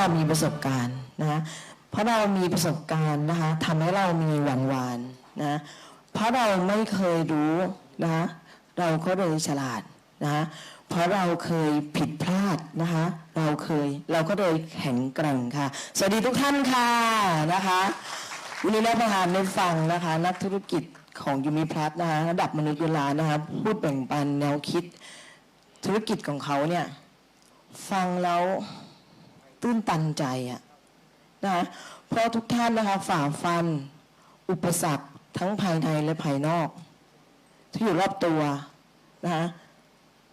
เรามีประสบการณ์นะเพราะเรามีประสบการณ์นะคะทำให้เรามีหวานหวานนะเพราะเราไม่เคยรู้นะเราก็เลยฉลาดนะเพราะเราเคยผิดพลาดนะคะเราเคยเราก็เลยแข็งแกร่งค่ะ สวัสดีทุกท่านค่ะนะคะวันนี้ได้ประธานได้ฟังนะคะ นักธุรกิจของยูมิพลัสนะคะระดับมนุษย์เวลานะคะพูดแบ่งปันแนวคิดธุรกิจของเขาเนี่ย ฟังแล้ว ตื้นตันใจอะนะคะเพราะทุกท่านนะคะฝ่าฟัน อุปสรรคทั้งภายในและภายนอก ที่อยู่รอบตัวนะคะ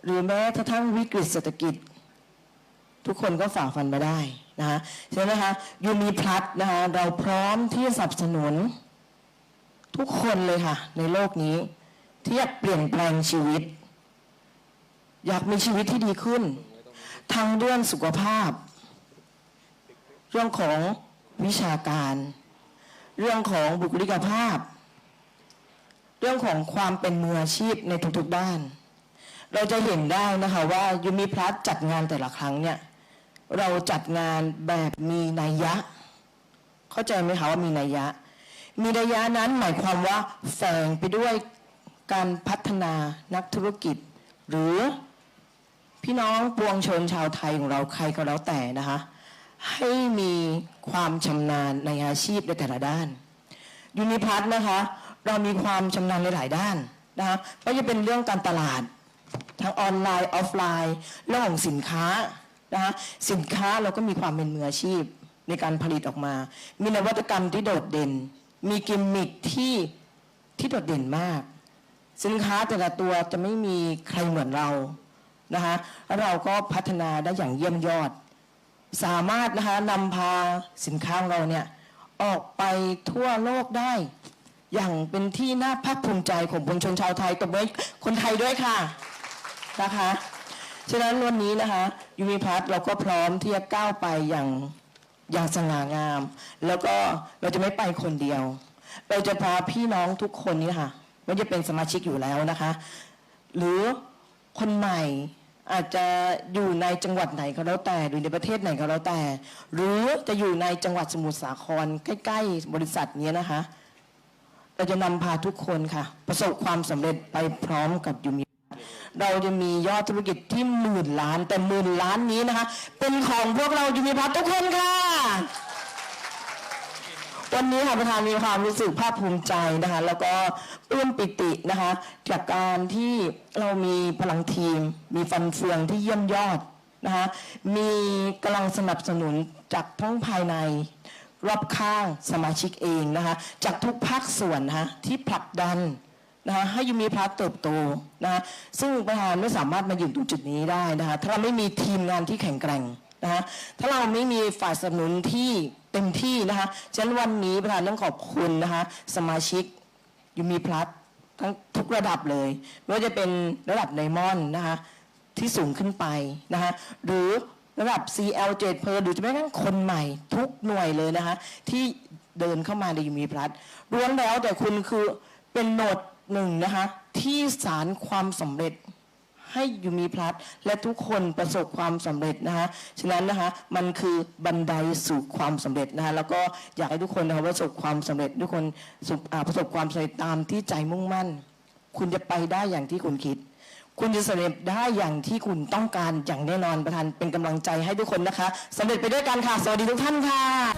หรือแม้กระทั่งวิกฤตเศรษฐกิจ ทุกคนก็ฝ่าฟันมาได้นะคะใช่ไหมคะยูมีพลัสนะคะเราพร้อมที่จะสนับสนุน ทุกคนเลยค่ะ ในโลกนี้ ที่อยากเปลี่ยนแปลงชีวิต อยากมีชีวิตที่ดีขึ้นทั้งเรื่องสุขภาพ เรื่องของวิชาการ เรื่องของบุคลิกภาพ เรื่องของความเป็นมืออาชีพในทุกๆด้าน เราจะเห็นได้นะคะว่ายูมิพลัสจัดงานแต่ละครั้งเนี่ยเราจัดงานแบบมีนัยยะ เข้าใจไหมคะว่ามีนัยยะ มีนัยยะนั้นหมายความว่าแฝงไปด้วยการพัฒนานักธุรกิจ หรือพี่น้องปวงชนชาวไทยของเราใครก็แล้วแต่นะคะ ให้มีความชำนาญในอาชีพในแต่ละด้านยูนิพัทนะคะ เรามีความชำนาญในหลายด้านนะคะไม่ว่าจะเป็นเรื่องการตลาดทั้งออนไลน์ออฟไลน์เรื่องของสินค้านะคะสินค้าเราก็มีความเป็นมืออาชีพในการผลิตออกมา มีนวัตกรรมที่โดดเด่น มีกิมมิคที่ที่โดดเด่นมาก สินค้าแต่ละตัวจะไม่มีใครเหมือนเรานะคะแล้วเราก็พัฒนาได้อย่างเยี่ยมยอด สามารถนะคะนำพาสินค้าของเราเนี่ยออกไปทั่วโลกได้ อย่างเป็นที่น่าภาคภูมิใจของปวงชนชาวไทยตบมือคนไทยด้วยค่ะนะคะฉะนั้นวันนี้นะคะยูมิพัทเราก็พร้อมที่จะก้าวไปอย่างอย่างสง่างาม แล้วก็เราจะไม่ไปคนเดียว เราจะพาพี่น้องทุกคนนี้ค่ะไม่ว่าจะเป็นสมาชิกอยู่แล้วนะคะ หรือคนใหม่ อาจจะอยู่ในจังหวัดไหนก็แล้วแต่หรือในประเทศไหนก็แล้วแต่ หรือจะอยู่ในจังหวัดสมุทรสาครใกล้ๆ บริษัทนี้นะคะเราจะนำพาทุกคนค่ะ ประสบความสำเร็จไปพร้อมกับยูมิเราจะมียอดธุรกิจที่หมื่นล้าน แต่หมื่นล้านนี้นะคะ เป็นของพวกเรายูมิพัททุกคนค่ะ วันนี้ค่ะประธานมีความรู้สึกภาคภูมิใจนะคะ แล้วก็ปลื้มปิตินะคะจากการที่เรามีพลังทีม มีฟันเฟืองที่เยี่ยมยอดนะคะมีกำลังสนับสนุนจากทั้งภายในรอบข้างสมาชิกเองนะคะจากทุกภาคส่วนนะคะที่ผลักดันนะคะให้ยูมีพลัสเติบโตนะคะซึ่งประธานไม่สามารถมาอยู่ตรงจุดนี้ได้นะคะถ้าเราไม่มีทีมงานที่แข็งแกร่ง นะคะถ้าเราไม่มีฝ่ายสนับสนุนที่เต็มที่นะคะฉะนั้นวันนี้ประธานต้องขอบคุณนะคะสมาชิกยูมีพลัสทั้งทุกระดับเลยไม่ว่าจะเป็นระดับไดมอนด์นะคะที่สูงขึ้นไปนะคะหรือระดับ CL7 เพอหรือจะแม้กระทั่งคนใหม่ทุกหน่วยเลยนะคะที่เดินเข้ามาในยูมีพลัสล้วนแล้วแต่คุณคือเป็นโหนดหนึ่งนะคะที่สารความสำเร็จ ให้อยู่มีพลัสและทุกคนประสบความสำเร็จนะคะฉะนั้นนะคะมันคือบันไดสู่ความสำเร็จนะคะแล้วก็อยากให้ทุกคนนะคะประสบความสำเร็จ ทุกคนประสบความสำเร็จตามที่ใจมุ่งมั่น คุณจะไปได้อย่างที่คุณคิด คุณจะสำเร็จได้อย่างที่คุณต้องการอย่างแน่นอนประธานเป็นกำลังใจให้ทุกคนนะคะสำเร็จไปด้วยกันค่ะ สวัสดีทุกท่านค่ะ